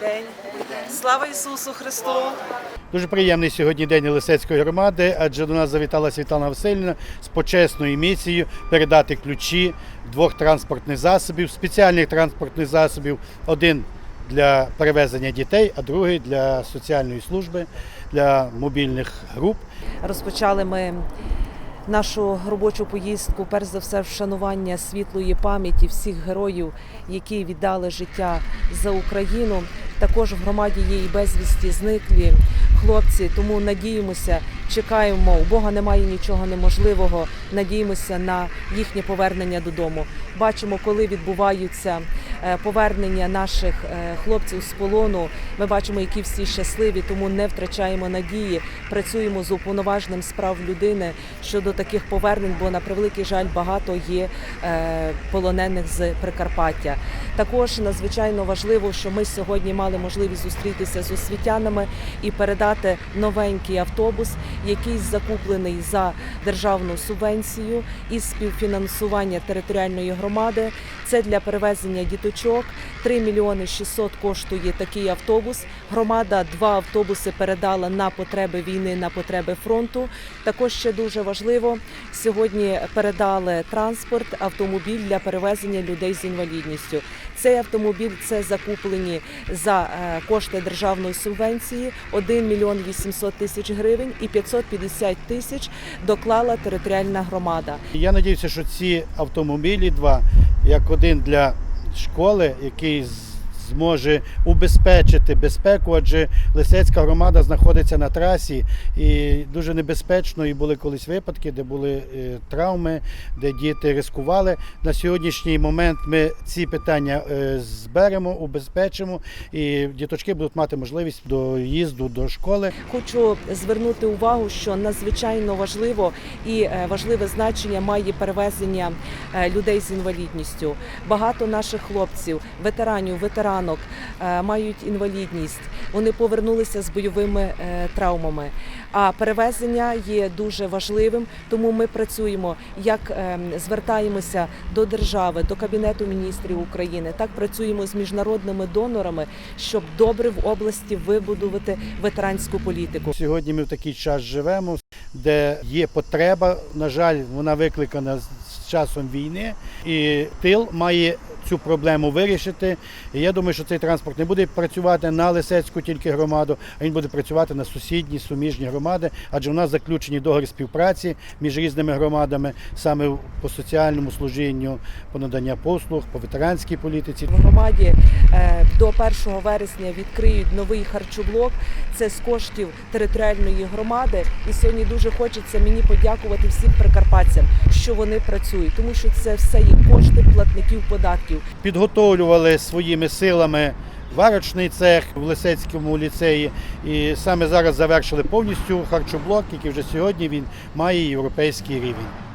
день. Слава Ісусу Христу! Дуже приємний сьогодні день Лисецької громади, адже до нас завітала Світлана Васильівна з почесною місією передати ключі двох транспортних засобів, спеціальних транспортних засобів. Один для перевезення дітей, а другий для соціальної служби, для мобільних груп. Розпочали ми нашу робочу поїздку, перш за все, вшанування світлої пам'яті всіх героїв, які віддали життя за Україну. Також в громаді є і безвісті зниклі хлопці. Тому надіємося, чекаємо. У Бога немає нічого неможливого. Надіємося на їхнє повернення додому. Бачимо, коли відбуваються повернення наших е, хлопців з полону. Ми бачимо, які всі щасливі, тому не втрачаємо надії. Працюємо з уповноваженим справ людини щодо таких повернень, бо на превеликий жаль багато є е, полонених з Прикарпаття. Також надзвичайно важливо, що ми сьогодні мали можливість зустрітися з освітянами і передати новенький автобус, який закуплений за державну субвенцію із співфінансування територіальної громади. Це для перевезення діточок. 3 мільйони 600 коштує такий автобус. Громада два автобуси передала на потреби війни, на потреби фронту. Також ще дуже важливо сьогодні передали транспорт, автомобіль для перевезення людей з інвалідністю. Цей автомобіль це закуплені за е, кошти державної субвенції 1 мільйон 800 тисяч гривень і 550 тисяч доклала територіальна громада. Я сподіваюся, що ці автомобілі два, як один для школи, який з- зможе убезпечити безпеку, адже Лисецька громада знаходиться на трасі і дуже небезпечно. І були колись випадки, де були е, травми, де діти ризикували. На сьогоднішній момент ми ці питання е, зберемо, убезпечимо, і діточки будуть мати можливість доїзду до школи. Хочу звернути увагу, що надзвичайно важливо і е, важливе значення має перевезення людей з інвалідністю. Багато наших хлопців, ветеранів, ветеранок е, мають інвалідність. Вони повернулися з бойовими е, травмами. А перевезення є дуже важливим, тому ми працюємо як е, звертаємося до держави, до кабінету міністрів України, так працюємо з міжнародними донорами, щоб добре в області вибудувати ветеранську політику. Сьогодні ми в такий час живемо, де є потреба. На жаль, вона викликана з часом війни, і тил має цю проблему вирішити. І я думаю, що цей транспорт не буде працювати на Лисецьку тільки громаду, а він буде працювати на сусідні суміжні громади, адже у нас заключені договір співпраці між різними громадами саме по соціальному служінню, по надання послуг, по ветеранській політиці. В громаді е, до 1 вересня відкриють новий харчоблок. Це з коштів територіальної громади. І сьогодні дуже хочеться мені подякувати всім прикарпатцям, що вони працюють, тому що це все є кошти платників податків. Підготовлювали своїми силами варочний цех в Лисецькому ліцеї. І саме зараз завершили повністю харчоблок, який вже сьогодні він має європейський рівень.